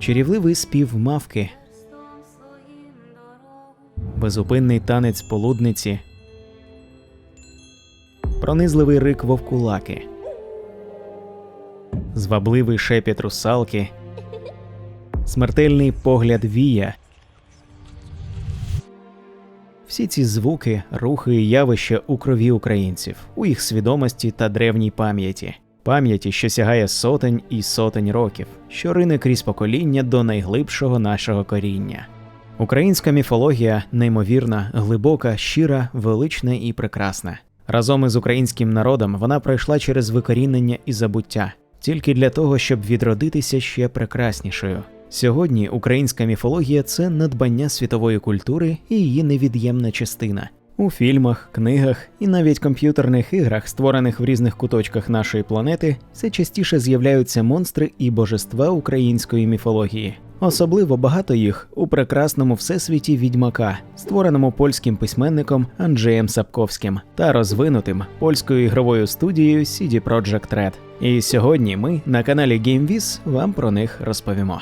чарівливий спів мавки, безупинний танець полудниці, пронизливий рик вовкулаки, звабливий шепіт русалки, смертельний погляд вія. Всі ці звуки, рухи і явища у крові українців, у їх свідомості та древній пам'яті. Пам'яті, що сягає сотень і сотень років, що рине крізь покоління до найглибшого нашого коріння. Українська міфологія неймовірна, глибока, щира, велична і прекрасна. Разом із українським народом вона пройшла через викорінення і забуття, тільки для того, щоб відродитися ще прекраснішою. Сьогодні українська міфологія це надбання світової культури і її невід'ємна частина. У фільмах, книгах і навіть комп'ютерних іграх, створених в різних куточках нашої планети, все частіше з'являються монстри і божества української міфології. Особливо багато їх у прекрасному всесвіті відьмака, створеному польським письменником Анджеєм Сапковським та розвинутим польською ігровою студією CD Projekt Red. І сьогодні ми на каналі GameViz вам про них розповімо.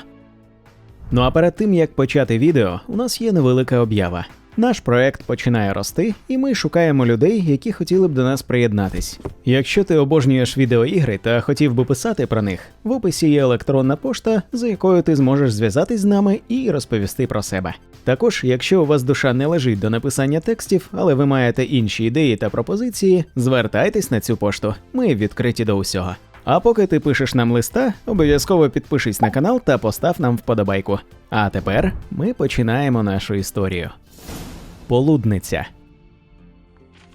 Ну а перед тим як почати відео, у нас є невелика об'ява. Наш проект починає рости, і ми шукаємо людей, які хотіли б до нас приєднатись. Якщо ти обожнюєш відеоігри та хотів би писати про них, в описі є електронна пошта, за якою ти зможеш зв'язатись з нами і розповісти про себе. Також, якщо у вас душа не лежить до написання текстів, але ви маєте інші ідеї та пропозиції, звертайтесь на цю пошту. Ми відкриті до усього. А поки ти пишеш нам листа, обов'язково підпишись на канал та постав нам вподобайку. А тепер ми починаємо нашу історію. Полудниця.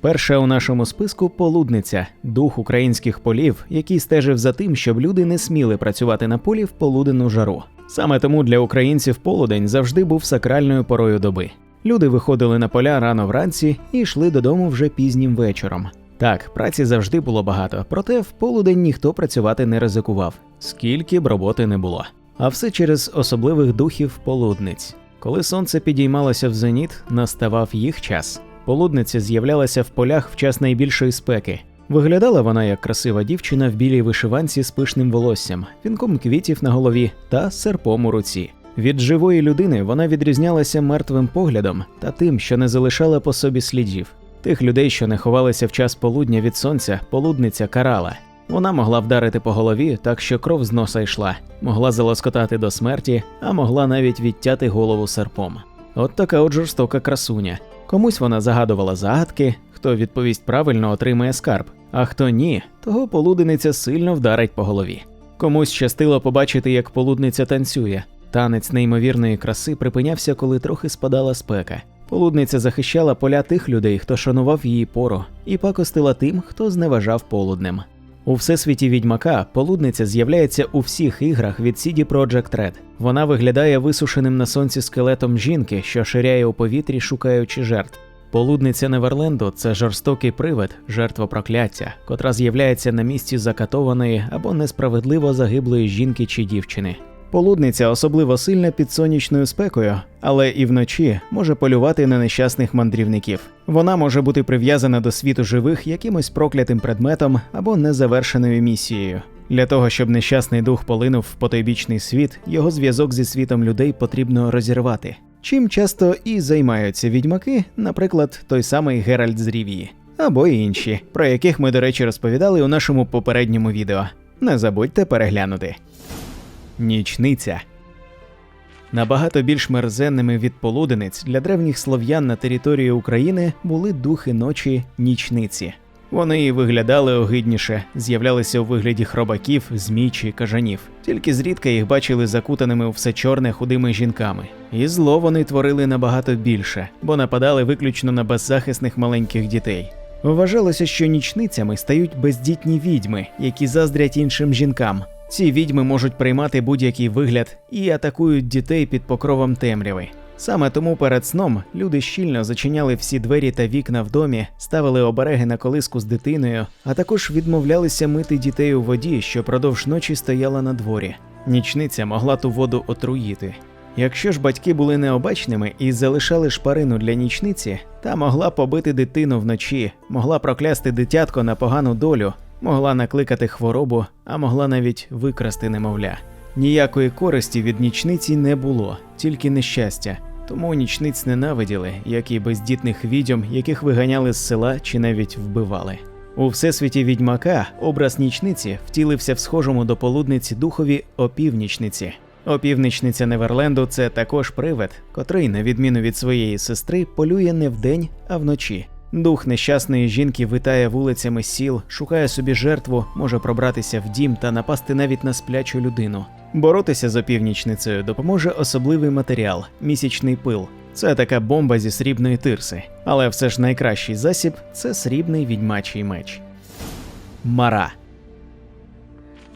Перша у нашому списку полудниця дух українських полів, який стежив за тим, щоб люди не сміли працювати на полі в полуденну жару. Саме тому для українців полудень завжди був сакральною порою доби. Люди виходили на поля рано вранці і йшли додому вже пізнім вечором. Так, праці завжди було багато, проте в полудень ніхто працювати не ризикував, скільки б роботи не було. А все через особливих духів полудниць. Коли сонце підіймалося в зеніт, наставав їх час. Полудниця з'являлася в полях в час найбільшої спеки. Виглядала вона як красива дівчина в білій вишиванці з пишним волоссям, вінком квітів на голові та серпом у руці. Від живої людини вона відрізнялася мертвим поглядом та тим, що не залишала по собі слідів. Тих людей, що не ховалися в час полудня від сонця, полудниця карала. Вона могла вдарити по голові, так що кров з носа йшла, могла залоскотати до смерті, а могла навіть відтяти голову серпом. От така от жорстока красуня. Комусь вона загадувала загадки, хто відповість правильно отримає скарб, а хто ні, того полудениця сильно вдарить по голові. Комусь щастило побачити, як полудниця танцює. Танець неймовірної краси припинявся, коли трохи спадала спека. Полудниця захищала поля тих людей, хто шанував її пору, і пакостила тим, хто зневажав полуднем. У всесвіті відьмака полудниця з'являється у всіх іграх від CD Projekt Red. Вона виглядає висушеним на сонці скелетом жінки, що ширяє у повітрі, шукаючи жертв. Полудниця Неверленду це жорстокий привид, жертва прокляття, котра з'являється на місці закатованої або несправедливо загиблої жінки чи дівчини. Полудниця особливо сильна під сонячною спекою, але і вночі може полювати на нещасних мандрівників. Вона може бути прив'язана до світу живих якимось проклятим предметом або незавершеною місією. Для того, щоб нещасний дух полинув в потойбічний світ, його зв'язок зі світом людей потрібно розірвати. Чим часто і займаються відьмаки, наприклад, той самий Геральт з Рівії, або інші, про яких ми, до речі, розповідали у нашому попередньому відео. Не забудьте переглянути. Нічниця. Набагато більш мерзенними від полуденець для древніх слов'ян на території України були духи ночі нічниці. Вони і виглядали огидніше, з'являлися у вигляді хробаків, змій чи кажанів. Тільки зрідка їх бачили закутаними у все чорне худими жінками. І зло вони творили набагато більше, бо нападали виключно на беззахисних маленьких дітей. Вважалося, що нічницями стають бездітні відьми, які заздрять іншим жінкам. Ці відьми можуть приймати будь-який вигляд і атакують дітей під покровом темряви. Саме тому перед сном люди щільно зачиняли всі двері та вікна в домі, ставили обереги на колиску з дитиною, а також відмовлялися мити дітей у воді, що продовж ночі стояла на дворі. Нічниця могла ту воду отруїти. Якщо ж батьки були необачними і залишали шпарину для нічниці, та могла побити дитину вночі, могла проклясти дитятко на погану долю, могла накликати хворобу, а могла навіть викрасти немовля. Ніякої користі від нічниці не було, тільки нещастя. Тому нічниць ненавиділи, як і бездітних відьом, яких виганяли з села чи навіть вбивали. У всесвіті відьмака образ нічниці втілився в схожому до полудниці духові опівнічниці. Опівнічниця Неверленду це також привид, котрий, на відміну від своєї сестри, полює не вдень, а вночі. Дух нещасної жінки витає вулицями сіл, шукає собі жертву, може пробратися в дім та напасти навіть на сплячу людину. Боротися з опівнічницею допоможе особливий матеріал місячний пил. Це така бомба зі срібної тирси, але все ж найкращий засіб це срібний відьмачий меч. Мара.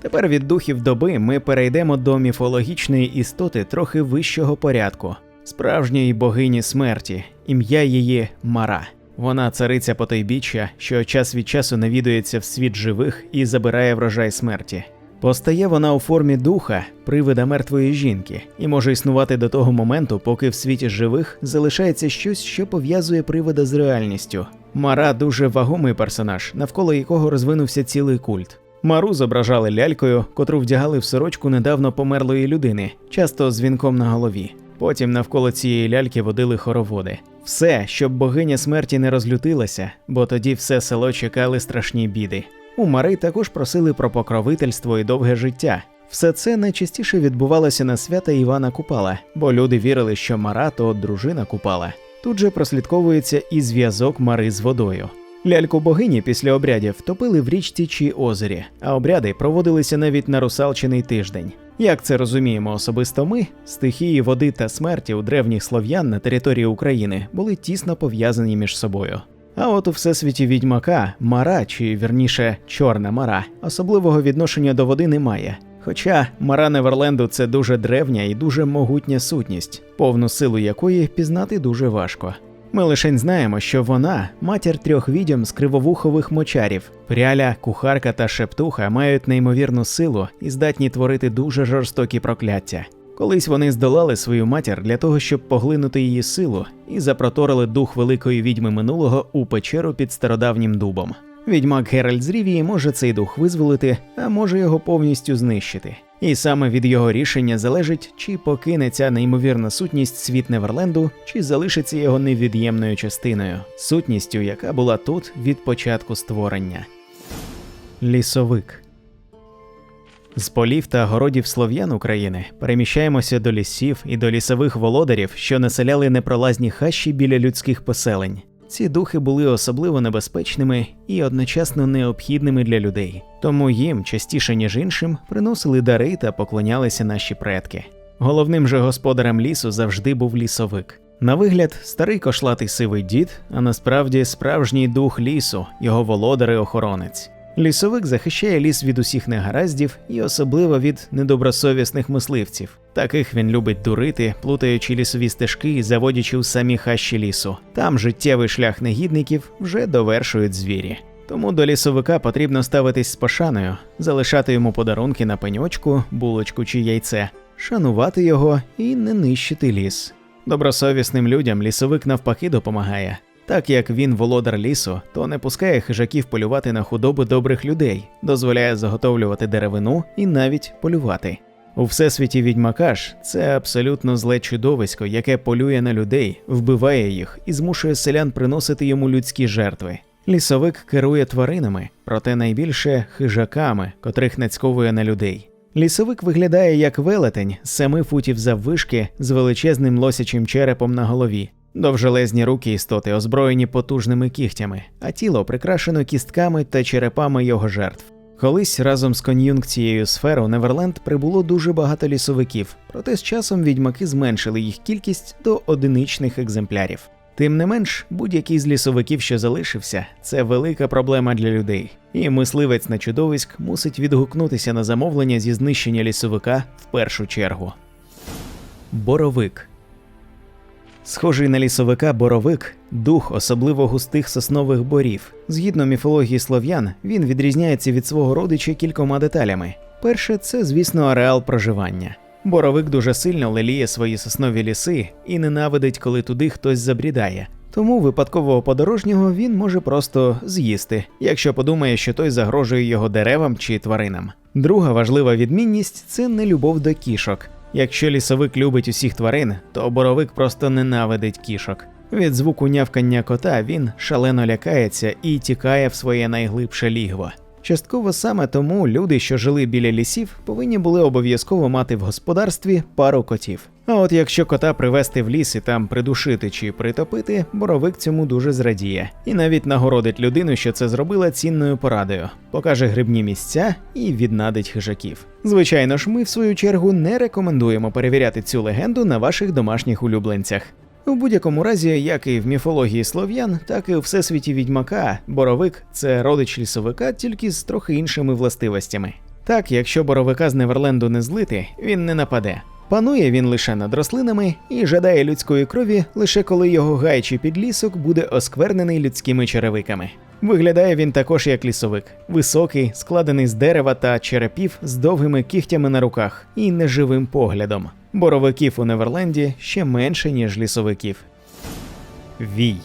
Тепер від духів доби ми перейдемо до міфологічної істоти трохи вищого порядку, справжньої богині смерті, ім'я її Мара. Вона цариця потойбіччя, що час від часу навідується в світ живих і забирає врожай смерті. Постає вона у формі духа, привида мертвої жінки, і може існувати до того моменту, поки в світі живих залишається щось, що пов'язує привида з реальністю. Мара дуже вагомий персонаж, навколо якого розвинувся цілий культ. Мару зображали лялькою, котру вдягали в сорочку недавно померлої людини, часто з вінком на голові. Потім навколо цієї ляльки водили хороводи. Все, щоб богиня смерті не розлютилася, бо тоді все село чекали страшні біди. У Мари також просили про покровительство і довге життя. Все це найчастіше відбувалося на свята Івана Купала, бо люди вірили, що Мара то дружина Купала. Тут же прослідковується і зв'язок Мари з водою. Ляльку богині після обрядів топили в річці чи озері, а обряди проводилися навіть на русалчиний тиждень. Як це розуміємо особисто ми, стихії води та смерті у древніх слов'ян на території України були тісно пов'язані між собою. А от у всесвіті відьмака мара, чи вірніше чорна мара, особливого відношення до води немає. Хоча мара Неверленду це дуже древня і дуже могутня сутність, повну силу якої пізнати дуже важко. Ми лише знаємо, що вона матір трьох відьом з кривовухових мочарів. Пряля, кухарка та шептуха мають неймовірну силу і здатні творити дуже жорстокі прокляття. Колись вони здолали свою матір для того, щоб поглинути її силу, і запроторили дух великої відьми минулого у печеру під стародавнім дубом. Відьмак Геральт з Рівії може цей дух визволити, а може його повністю знищити. І саме від його рішення залежить, чи покине ця неймовірна сутність світ Неверленду, чи залишиться його невід'ємною частиною, сутністю, яка була тут від початку створення. Лісовик з полів та городів слов'ян України переміщаємося до лісів і до лісових володарів, що населяли непролазні хащі біля людських поселень. Ці духи були особливо небезпечними і одночасно необхідними для людей, тому їм частіше ніж іншим приносили дари та поклонялися наші предки. Головним же господарем лісу завжди був лісовик. На вигляд, старий кошлатий сивий дід, а насправді справжній дух лісу, його володар і охоронець. Лісовик захищає ліс від усіх негараздів і особливо від недобросовісних мисливців. Таких він любить дурити, плутаючи лісові стежки і заводячи у самі хащі лісу. Там життєвий шлях негідників вже довершують звірі. Тому до лісовика потрібно ставитись з пошаною, залишати йому подарунки на пеньочку, булочку чи яйце, шанувати його і не нищити ліс. Добросовісним людям лісовик навпаки допомагає. Так як він володар лісу, то не пускає хижаків полювати на худобу добрих людей, дозволяє заготовлювати деревину і навіть полювати. У всесвіті відьмака ж це абсолютно зле чудовисько, яке полює на людей, вбиває їх і змушує селян приносити йому людські жертви. Лісовик керує тваринами, проте найбільше хижаками, котрих нацьковує на людей. Лісовик виглядає як велетень з семи футів заввишки з величезним лосячим черепом на голові. Довжелезні руки істоти озброєні потужними кігтями, а тіло прикрашено кістками та черепами його жертв. Колись разом з кон'юнкцією сферу Неверленд прибуло дуже багато лісовиків, проте з часом відьмаки зменшили їх кількість до одиничних екземплярів. Тим не менш, будь-який з лісовиків, що залишився, це велика проблема для людей, і мисливець на чудовиськ мусить відгукнутися на замовлення зі знищення лісовика в першу чергу. Боровик Схожий на лісовика боровик дух особливо густих соснових борів. Згідно міфології слов'ян, він відрізняється від свого родича кількома деталями. Перше, це, звісно, ареал проживання. Боровик дуже сильно леліє свої соснові ліси і ненавидить, коли туди хтось забрідає. Тому випадкового подорожнього він може просто з'їсти, якщо подумає, що той загрожує його деревам чи тваринам. Друга важлива відмінність це нелюбов до кішок. Якщо лісовик любить усіх тварин, то боровик просто ненавидить кішок. Від звуку нявкання кота він шалено лякається і тікає в своє найглибше лігво. Частково саме тому люди, що жили біля лісів, повинні були обов'язково мати в господарстві пару котів. А от якщо кота привезти в ліс і там придушити чи притопити, боровик цьому дуже зрадіє, і навіть нагородить людину, що це зробила цінною порадою, покаже грибні місця і віднадить хижаків. Звичайно ж, ми в свою чергу не рекомендуємо перевіряти цю легенду на ваших домашніх улюбленцях. У будь-якому разі, як і в міфології слов'ян, так і у всесвіті відьмака, боровик це родич лісовика, тільки з трохи іншими властивостями. Так, якщо боровика з Неверленду не злити, він не нападе. Панує він лише над рослинами і жадає людської крові лише коли його гай чи підлісок буде осквернений людськими черевиками. Виглядає він також як лісовик, високий, складений з дерева та черепів з довгими кігтями на руках і неживим поглядом. Боровиків у Неверленді ще менше, ніж лісовиків. Вій.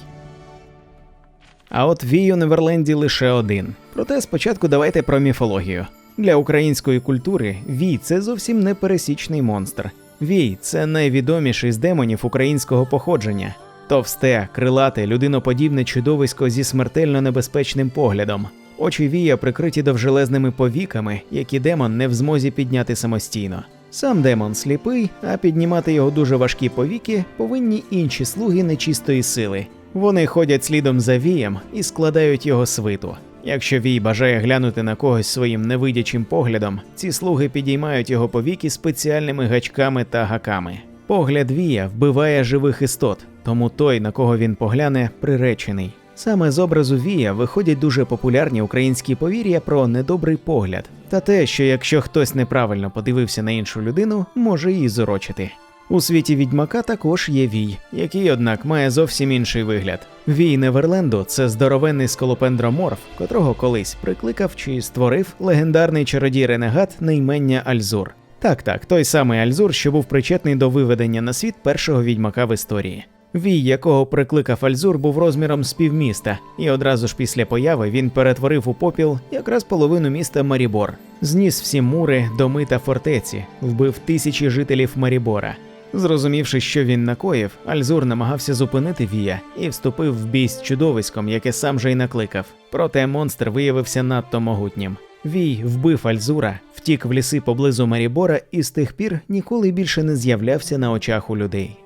А от вій у Неверленді лише один. Проте спочатку давайте про міфологію. Для української культури Вій це зовсім не пересічний монстр. Вій це найвідоміший з демонів українського походження. Товсте, крилате, людиноподібне чудовисько зі смертельно небезпечним поглядом. Очі вія прикриті довжелезними повіками, які демон не в змозі підняти самостійно. Сам демон сліпий, а піднімати його дуже важкі повіки повинні інші слуги нечистої сили. Вони ходять слідом за вієм і складають його свиту. Якщо Вій бажає глянути на когось своїм невидячим поглядом, ці слуги підіймають його повіки спеціальними гачками та гаками. Погляд Вія вбиває живих істот, тому той, на кого він погляне, приречений. Саме з образу Вія виходять дуже популярні українські повір'я про недобрий погляд та те, що якщо хтось неправильно подивився на іншу людину, може її зорочити. У світі відьмака також є вій, який, однак, має зовсім інший вигляд. Вій Неверленду це здоровенний скалопендроморф, котрого колись прикликав чи створив легендарний чародій ренегат на Альзур. Так, так, той самий Альзур, що був причетний до виведення на світ першого відьмака в історії. Вій, якого прикликав Альзур, був розміром з півміста, і одразу ж після появи він перетворив у попіл якраз половину міста Марібор, зніс всі мури, доми та фортеці, вбив тисячі жителів Марібора. Зрозумівши, що він накоїв, Альзур намагався зупинити Вія і вступив в бій з чудовиськом, яке сам же й накликав. Проте монстр виявився надто могутнім. Вій вбив Альзура, втік в ліси поблизу Марібора і з тих пір ніколи більше не з'являвся на очах у людей.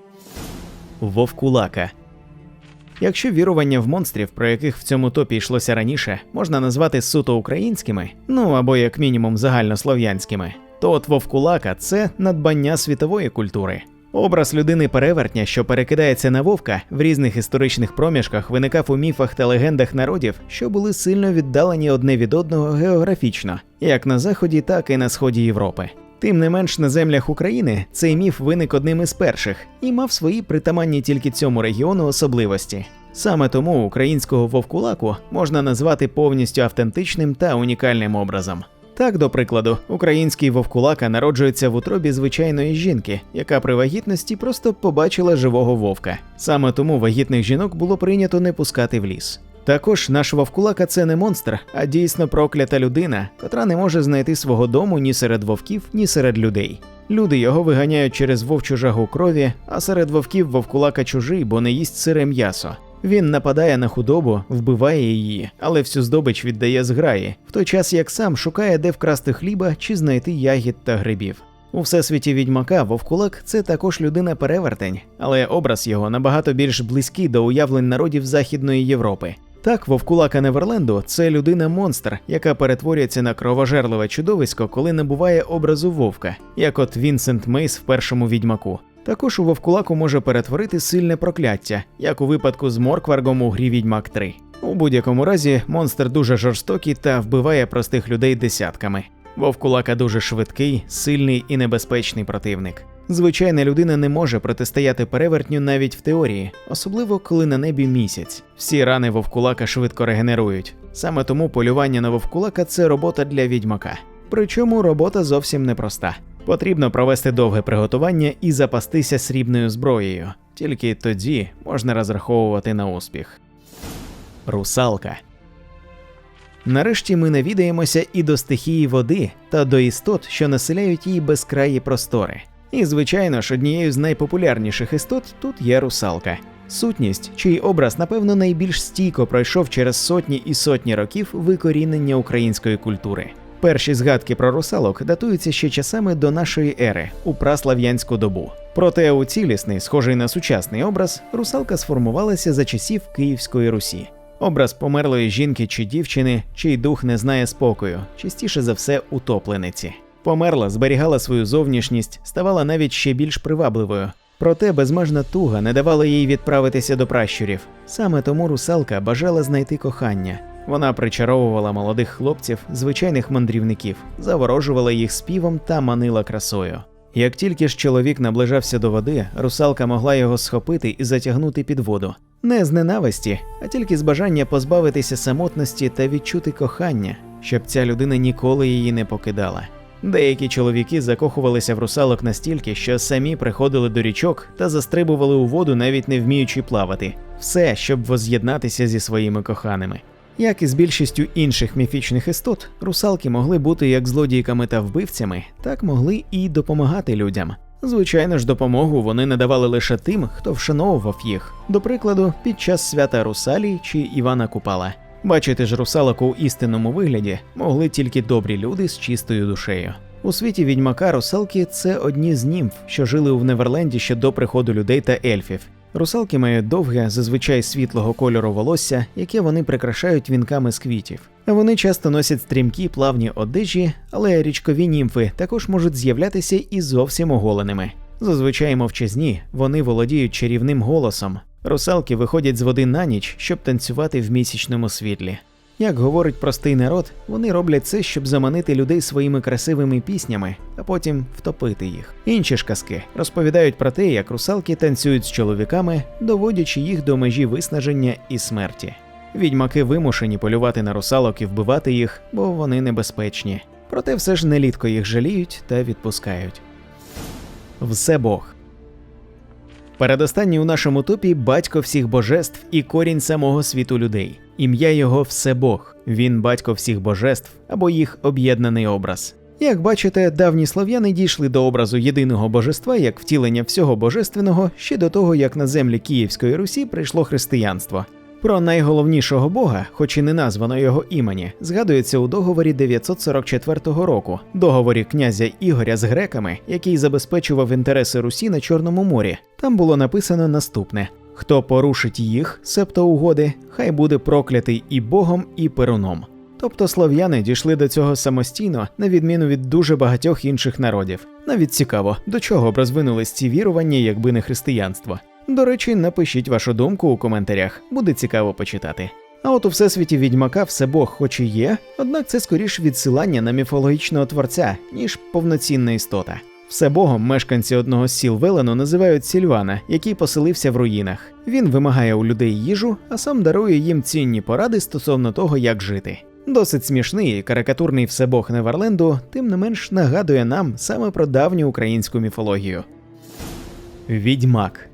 Вовкулака. Якщо вірування в монстрів, про яких в цьому топі йшлося раніше, можна назвати суто українськими, ну або як мінімум загальнослов'янськими, то от вовкулака це надбання світової культури. Образ людини перевертня, що перекидається на вовка, в різних історичних проміжках виникав у міфах та легендах народів, що були сильно віддалені одне від одного географічно, як на заході, так і на сході Європи. Тим не менш на землях України цей міф виник одним із перших і мав свої притаманні тільки цьому регіону особливості. Саме тому українського вовкулаку можна назвати повністю автентичним та унікальним образом. Так, до прикладу, український вовкулака народжується в утробі звичайної жінки, яка при вагітності просто побачила живого вовка. Саме тому вагітних жінок було прийнято не пускати в ліс. Також наш вовкулака це не монстр, а дійсно проклята людина, котра не може знайти свого дому ні серед вовків, ні серед людей. Люди його виганяють через вовчу жагу крові, а серед вовків вовкулака чужий, бо не їсть сире м'ясо. Він нападає на худобу, вбиває її, але всю здобич віддає зграї, в той час як сам шукає, де вкрасти хліба чи знайти ягід та грибів. У всесвіті відьмака вовкулак це також людина перевертень, але образ його набагато більш близький до уявлень народів Західної Європи. Так, вовкулака Неверленду це людина-монстр, яка перетворюється на кровожерливе чудовисько, коли набуває образу вовка, як от Вінсент Мейс в першому відьмаку. Також у вовкулаку може перетворити сильне прокляття, як у випадку з Моркваргом у грі Відьмак 3. У будь-якому разі, монстр дуже жорстокий та вбиває простих людей десятками. Вовкулака дуже швидкий, сильний і небезпечний противник. Звичайна людина не може протистояти перевертню навіть в теорії, особливо коли на небі місяць. Всі рани вовкулака швидко регенерують. Саме тому полювання на вовкулака це робота для відьмака. Причому робота зовсім непроста. Потрібно провести довге приготування і запастися срібною зброєю. Тільки тоді можна розраховувати на успіх. Русалка. Нарешті ми навідаємося і до стихії води та до істот, що населяють її безкраї простори. І, звичайно ж, однією з найпопулярніших істот тут є русалка. Сутність, чий образ, напевно, найбільш стійко пройшов через сотні і сотні років викорінення української культури. Перші згадки про русалок датуються ще часами до нашої ери у праслав'янську добу. Проте у цілісний, схожий на сучасний образ, русалка сформувалася за часів Київської Русі. Образ померлої жінки чи дівчини, чий дух не знає спокою, частіше за все утоплениці. Померла, зберігала свою зовнішність, ставала навіть ще більш привабливою. Проте безмежна туга не давала їй відправитися до пращурів. Саме тому русалка бажала знайти кохання. Вона причаровувала молодих хлопців, звичайних мандрівників, заворожувала їх співом та манила красою. Як тільки ж чоловік наближався до води, русалка могла його схопити і затягнути під воду. Не з ненависті, а тільки з бажання позбавитися самотності та відчути кохання, щоб ця людина ніколи її не покидала. Деякі чоловіки закохувалися в русалок настільки, що самі приходили до річок та застрибували у воду, навіть не вміючи плавати, все, щоб воз'єднатися зі своїми коханими. Як і з більшістю інших міфічних істот, русалки могли бути як злодійками та вбивцями, так могли і допомагати людям. Звичайно ж, допомогу вони надавали лише тим, хто вшановував їх, до прикладу, під час свята Русалії чи Івана Купала. Бачити ж русалок у істинному вигляді могли тільки добрі люди з чистою душею. У світі відьмака русалки це одні з німф, що жили в Неверленді ще до приходу людей та ельфів. Русалки мають довге, зазвичай світлого кольору волосся, яке вони прикрашають вінками з квітів. Вони часто носять стрімкі плавні одежі, але річкові німфи також можуть з'являтися і зовсім оголеними. Зазвичай мовчазні, вони володіють чарівним голосом. Русалки виходять з води на ніч, щоб танцювати в місячному світлі. Як говорить простий народ, вони роблять це, щоб заманити людей своїми красивими піснями, а потім втопити їх. Інші ж казки розповідають про те, як русалки танцюють з чоловіками, доводячи їх до межі виснаження і смерті. Відьмаки вимушені полювати на русалок і вбивати їх, бо вони небезпечні. Проте все ж нелідко їх жаліють та відпускають. Все Бог. Передостанній у нашому топі батько всіх божеств і корінь самого світу людей. Ім'я його Всебог. Він батько всіх божеств або їх об'єднаний образ. Як бачите, давні слов'яни дійшли до образу єдиного божества як втілення всього божественного ще до того, як на землі Київської Русі прийшло християнство. Про найголовнішого бога, хоч і не названо його імені, згадується у договорі 944 року, договорі князя Ігоря з греками, який забезпечував інтереси Русі на Чорному морі. Там було написано наступне: хто порушить їх, себто угоди, хай буде проклятий і Богом, і перуном. Тобто слов'яни дійшли до цього самостійно, на відміну від дуже багатьох інших народів. Навіть цікаво, до чого б розвинулись ці вірування, якби не християнство. До речі, напишіть вашу думку у коментарях, буде цікаво почитати. А от у всесвіті відьмака все Бог хоч і є, однак це скоріш відсилання на міфологічного творця, ніж повноцінна істота. Все Богом мешканці одного з сіл Велену називають Сільвана, який поселився в руїнах. Він вимагає у людей їжу, а сам дарує їм цінні поради стосовно того, як жити. Досить смішний і карикатурний всебог Неверленду, тим не менш нагадує нам саме про давню українську міфологію. Відьмак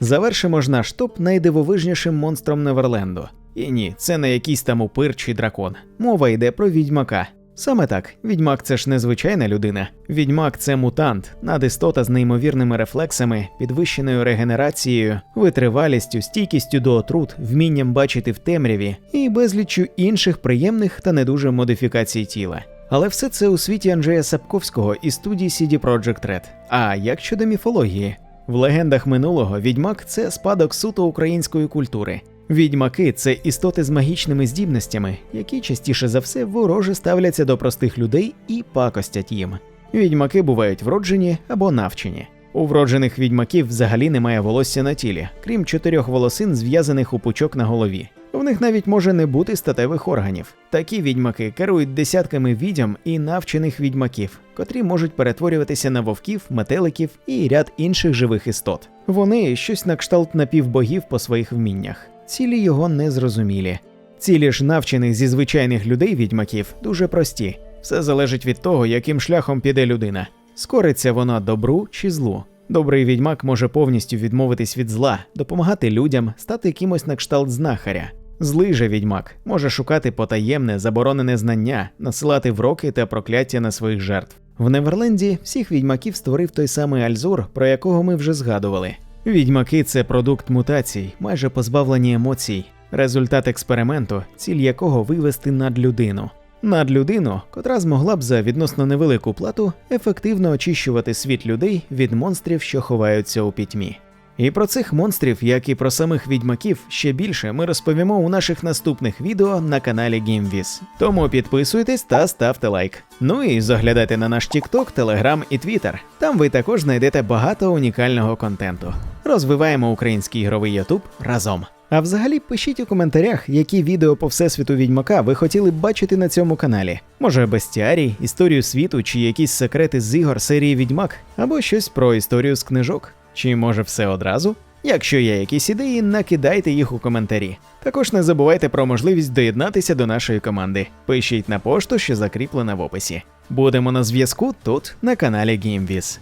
Завершимо ж наш топ найдивовижнішим монстром Неверленду. І ні, це не якийсь там упир чи дракон. Мова йде про відьмака. Саме так, відьмак це ж незвичайна людина. Відьмак це мутант, надістота з неймовірними рефлексами, підвищеною регенерацією, витривалістю, стійкістю до отрут, вмінням бачити в темряві і безліччю інших приємних та не дуже модифікацій тіла. Але все це у світі Анджея Сапковського і студії CD Projekt Red. А як щодо міфології? В легендах минулого відьмак це спадок суто української культури. Відьмаки це істоти з магічними здібностями, які частіше за все вороже ставляться до простих людей і пакостять їм. Відьмаки бувають вроджені або навчені. У вроджених відьмаків взагалі немає волосся на тілі, крім чотирьох волосин, зв'язаних у пучок на голові. В них навіть може не бути статевих органів. Такі відьмаки керують десятками відьом і навчених відьмаків, котрі можуть перетворюватися на вовків, метеликів і ряд інших живих істот. Вони щось на кшталт напівбогів по своїх вміннях. Цілі його не зрозумілі. Цілі ж навчених зі звичайних людей відьмаків дуже прості. Все залежить від того, яким шляхом піде людина. Скориться вона добру чи злу. Добрий відьмак може повністю відмовитись від зла, допомагати людям, стати кимось на кшталт знахаря. Злий же відьмак може шукати потаємне, заборонене знання, насилати вроки та прокляття на своїх жертв. В Неверленді всіх відьмаків створив той самий Альзур, про якого ми вже згадували. Відьмаки це продукт мутацій, майже позбавлені емоцій, результат експерименту, ціль якого вивести над людину. Над людину, котра змогла б за відносно невелику плату ефективно очищувати світ людей від монстрів, що ховаються у пітьмі. І про цих монстрів, як і про самих відьмаків, ще більше ми розповімо у наших наступних відео на каналі GameViz. Тому підписуйтесь та ставте лайк. Ну і заглядайте на наш TikTok, Telegram і Twitter. Там ви також знайдете багато унікального контенту. Розвиваємо український ігровий YouTube разом. А взагалі пишіть у коментарях, які відео по всесвіту відьмака ви хотіли б бачити на цьому каналі. Може, бестіарій, історію світу чи якісь секрети з ігор серії Відьмак, або щось про історію з книжок. Чи може все одразу? Якщо є якісь ідеї, накидайте їх у коментарі. Також не забувайте про можливість доєднатися до нашої команди. Пишіть на пошту, що закріплена в описі. Будемо на зв'язку тут, на каналі GameViz.